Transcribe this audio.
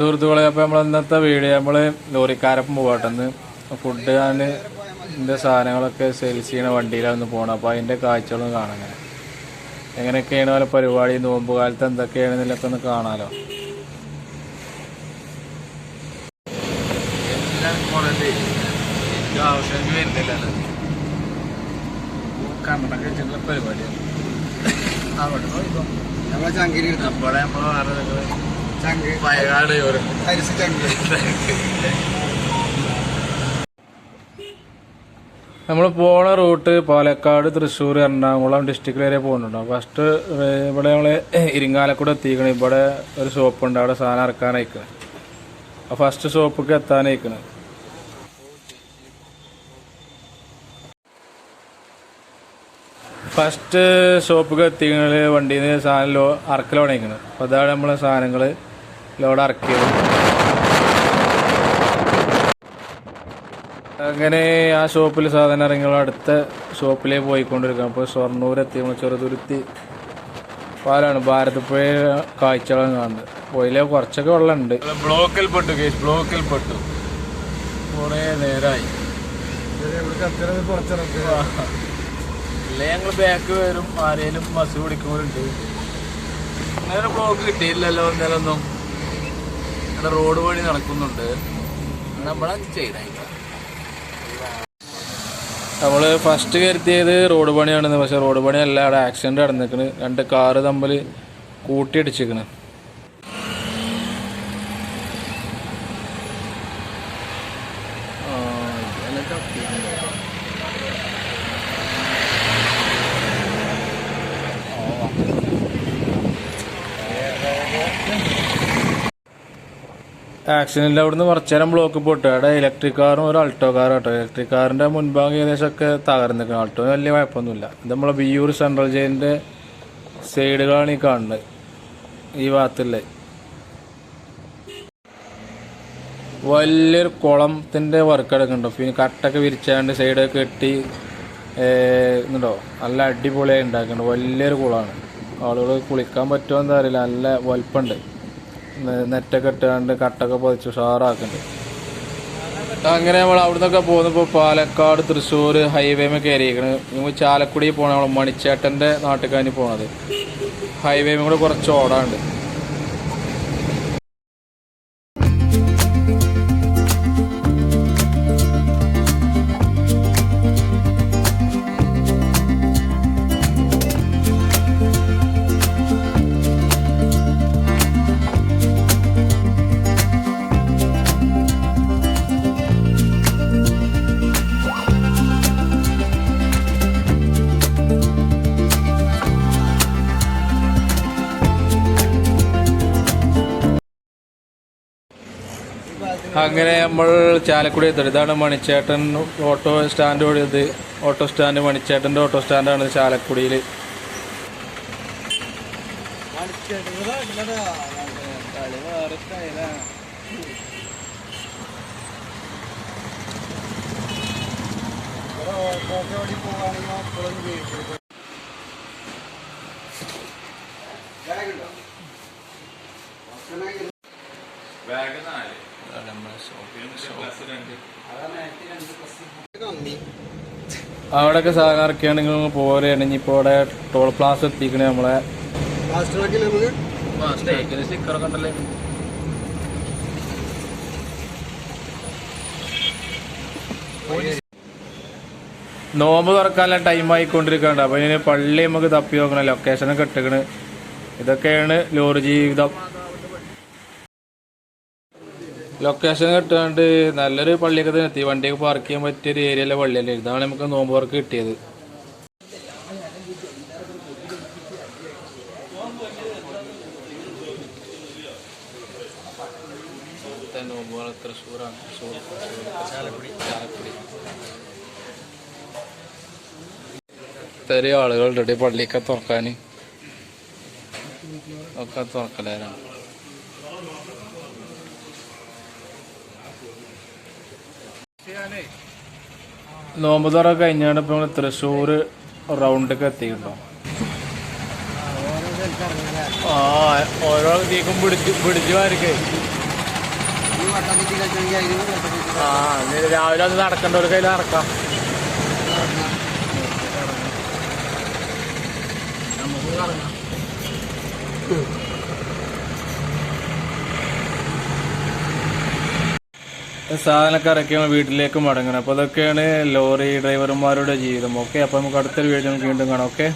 സുഹൃത്തുക്കളെ അപ്പോൾ നമ്മൾ ഇന്നത്തെ വീഡിയോ നമ്മൾ ലോറിക്കാരപ്പം പോകട്ടെന്ന് ഫുഡ് ഞാൻ ഇതിന്റെ സാധനങ്ങളൊക്കെ സെയിൽസ് ചെയ്യണ വണ്ടിയിലാണ് പോകണം അപ്പോൾ അതിന്റെ കാഴ്ചകളും കാണാൻ. എങ്ങനെയൊക്കെയാണ് പോലെ പരിപാടി നോമ്പ് കാലത്ത് എന്തൊക്കെയാണെന്നൊക്കെ ഒന്ന് കാണാലോ? വെച്ചിട്ടുള്ള പരിപാടിയാണ്. അവിടെ നമ്മളെ ചങ്കിരി നമ്മളെ നമ്മളെ വേറെ വയനാട് നമ്മൾ പോണ റൂട്ട് പാലക്കാട് തൃശ്ശൂർ എറണാകുളം ഡിസ്ട്രിക്ട് വരെ പോകുന്നുണ്ടോ ഫസ്റ്റ് ഇവിടെ നമ്മൾ ഇരിങ്ങാലക്കൂടെ എത്തിക്കണം. ഇവിടെ ഒരു ഷോപ്പ് ഉണ്ട്. അവിടെ സാധനം ഇറക്കാനയക്കണം. ആ ഫസ്റ്റ് ഷോപ്പിക്ക് എത്താനയക്കണം. ഫസ്റ്റ് ഷോപ്പിക്ക് എത്തിക്കണ വണ്ടിയിൽ നിന്ന് സാധനം ലോ ഇറക്കൽ തുടങ്ങിക്കണം അപ്പോൾ അതാണ് നമ്മളെ സാധനങ്ങൾ ലോഡ് ഇറക്കിയത്. അങ്ങനെ ആ ഷോപ്പിൽ സാധനം ഇറങ്ങിയുള്ള അടുത്ത ഷോപ്പിലേ പോയിക്കൊണ്ടിരിക്കുക അപ്പോൾ നമ്മൾ ചെറുതുരുത്തി പാലാണ്. ഭാരതപ്പുഴ കാഴ്ചകളും കാണുന്നത്. പോയിലെ കുറച്ചൊക്കെ വെള്ളമുണ്ട്. ബ്ലോക്കിൽ പെട്ടു കേസ്. ബ്ലോക്കിൽ പെട്ടു. കുറേ നേരമായി ഇല്ലേ ഞങ്ങൾ ബാക്ക് വരും. ആരേലും ബസ് പിടിക്കുമ്പോഴുണ്ട്. അങ്ങനെ ബ്ലോക്ക് കിട്ടിയില്ലല്ലോ ഇന്നലൊന്നും ഇവിടെ റോഡ് പണി നടക്കുന്നുണ്ട്. നമ്മളത് ചെയ്തായില്ല നമ്മൾ ഫസ്റ്റ് കരുതിയത് റോഡ് പണിയാണെന്ന് പക്ഷെ റോഡ് പണിയല്ല. അവിടെ ആക്സിഡന്റ് നടന്നിരിക്കണ്. രണ്ട് കാറ് തമ്മിൽ കൂട്ടിയിടിച്ചിക്കണ് ആക്സിഡന്റ് അവിടുന്ന് കുറച്ചു നേരം ബ്ലോക്ക് പോട്ട് അവിടെ ഇലക്ട്രിക് കാറും ഒരു അൾട്ടോ കാറും കേട്ടോ. ഇലക്ട്രിക് കാറിന്റെ മുൻഭാഗം ഏകദേശം ഒക്കെ തകർന്നിരിക്കണം അൾട്ടോ വലിയ കുഴപ്പമൊന്നുമില്ല. ഇത് നമ്മളെ ബിയൂർ സെൻട്രൽ ജയിലിന്റെ സൈഡുകളാണ് ഈ കാണുന്നത്. ഈ ഭാഗത്തുള്ളത് വലിയൊരു കുളത്തിന്റെ വർക്ക് എടുക്കുന്നുണ്ടോ പിന്നെ കട്ടൊക്കെ വിരിച്ചാണ്ട് സൈഡൊക്കെ കെട്ടി എന്നുണ്ടോ നല്ല അടിപൊളിയായി ഉണ്ടാക്കുന്നുണ്ട് വലിയൊരു കുളമാണ്. ആളുകൾ കുളിക്കാൻ പറ്റുമോ എന്താ അറിയില്ല. നല്ല വലുപ്പമുണ്ട്. നെറ്റൊക്കെ ഇട്ടാണ്ട് കട്ടൊക്കെ പതിച്ച് ഉഷാറാക്കുന്നുണ്ട് അങ്ങനെ നമ്മൾ അവിടുന്നൊക്കെ പോകുന്നപ്പോൾ പാലക്കാട് തൃശ്ശൂർ ഹൈവേമ കയറിയിരിക്കണ് നമ്മൾ ചാലക്കുടി പോകണം നമ്മൾ മണിച്ചേട്ടന്റെ നാട്ടുകാരി പോണത്. ഹൈവേമ കൂടെ കുറച്ച് ഓടാണ്ട് അങ്ങനെ നമ്മൾ ചാലക്കുടി എത്തി. ഇതാണ് മണിച്ചേട്ടൻ ഓട്ടോ സ്റ്റാൻഡ് ഓടിയത്. ഓട്ടോ സ്റ്റാൻഡ് മണിച്ചേട്ടന്റെ ഓട്ടോ സ്റ്റാൻഡാണ് ചാലക്കുടിയിൽ. അവിടെയൊക്കെ ഇറക്കിയാണെങ്കിൽ നിങ്ങൾ പോരുകയാണ് ഇനിയിപ്പോൾ അവിടെ ടോൾ പ്ലാസ് എത്തിക്കണേ നമ്മളെ. നോമ്പ് തുറക്കാനുള്ള ടൈം ആയിക്കൊണ്ടിരിക്കണ്ട അപ്പൊ ഇനി പള്ളി നമുക്ക് തപ്പി നോക്കണം. ലൊക്കേഷനൊക്കെ ഇട്ടേക്കണ്. ഇതൊക്കെയാണ് ലോറി ജീവിതം. ലൊക്കേഷൻ കിട്ടാണ്ട് നല്ലൊരു പള്ളിയൊക്കെ തന്നെ എത്തി. വണ്ടിയൊക്കെ പാർക്ക് ചെയ്യാൻ പറ്റിയ ഒരു ഏരിയയിലെ പള്ളിയല്ലേ ഇതാണ് നമുക്ക് നോമ്പ് വർക്ക് കിട്ടിയത്. നോമ്പ് തുറ തൃശ്ശൂരാണ് പള്ളിയൊക്കെ തുറക്കാൻ ഒക്കെ തുറക്കലാണ് നോമ്പ് തുറ കഴിഞ്ഞാണ് ഇപ്പൊ നമ്മൾ തൃശ്ശൂർ റൗണ്ടൊക്കെ എത്തിയിട്ടുണ്ടോ? ആ ഓരോ തീക്കും പിടിച്ച് പിടിച്ചു വട്ടത്തിൽ ആ രാവിലെ അത് നടക്കേണ്ട ഒരു കയ്യിൽ നടക്കാം. നമുക്ക് കറങ്ങാം നമ്മൾ വീട്ടിലേക്ക് മടങ്ങണം. അപ്പോൾ അതൊക്കെയാണ് ലോറി ഡ്രൈവർമാരുടെ ജീവിതം. ഓക്കെ അപ്പോൾ നമുക്ക് അടുത്തൊരു വീഡിയോ വീണ്ടും കാണാം. ഓക്കെ?